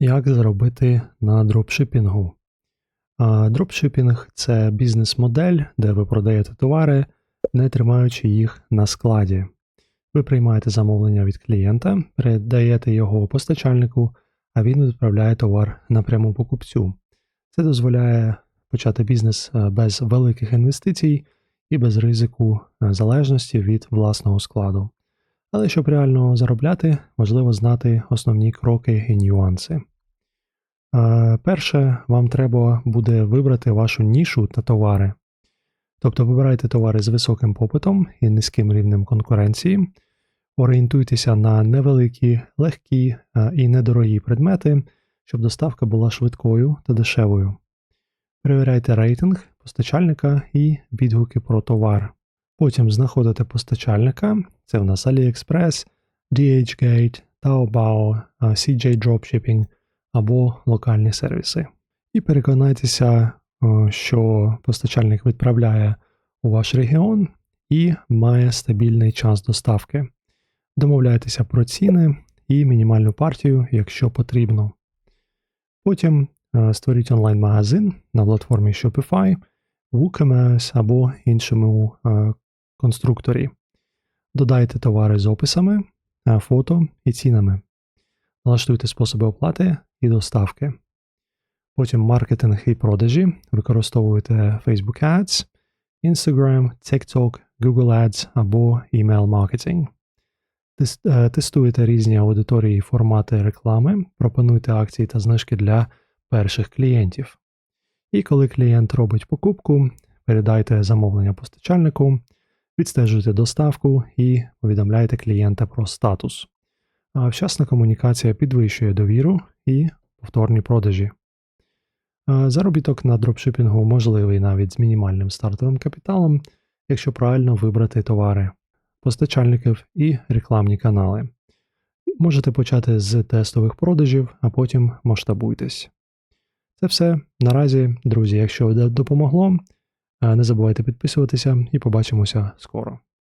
Як заробити на дропшипінгу? Дропшипінг це бізнес-модель, де ви продаєте товари, не тримаючи їх на складі. Ви приймаєте замовлення від клієнта, передаєте його постачальнику, а він відправляє товар напряму покупцю. Це дозволяє почати бізнес е, без великих інвестицій і без ризику е, залежності від власного складу. Але щоб реально заробляти, важливо знати основні кроки і нюанси. Е, Перше, вам треба буде вибрати вашу нішу та товари. Тобто вибирайте товари з високим попитом і низьким рівнем конкуренції, орієнтуйтеся на невеликі, легкі е, і недорогі предмети, щоб доставка була швидкою та дешевою. Перевіряйте рейтинг постачальника і відгуки про товар. Потім знаходите постачальника, це в нас AliExpress, DHgate, Taobao, е, CJ Dropshipping або локальні сервіси. І переконайтеся, е, що постачальник відправляє у ваш регіон і має стабільний час доставки. Домовляйтеся про ціни і мінімальну партію, якщо потрібно. Потім е, створіть онлайн-магазин на платформі Shopify, WooCommerce або іншому е, конструкторі. Додайте товари з описами, фото і цінами. Налаштуйте способи оплати і доставки. Потім маркетинг і продажі. Використовуйте Facebook Ads, Instagram, TikTok, Google Ads або email маркетинг. Е, Тестуйте різні аудиторії і формати реклами, пропонуйте акції та знижки для перших клієнтів. І коли клієнт робить покупку, передайте замовлення постачальнику, відстежуйте доставку і повідомляйте клієнта про статус. А Вчасна комунікація підвищує довіру і повторні продажі. Заробіток на дропшипінгу можливий навіть з мінімальним стартовим капіталом, якщо правильно вибрати товари, постачальників і рекламні канали. Можете почати з тестових продажів, а потім масштабуйтесь. Це все наразі, друзі. Якщо допомогло, не забувайте підписуватися і побачимося скоро.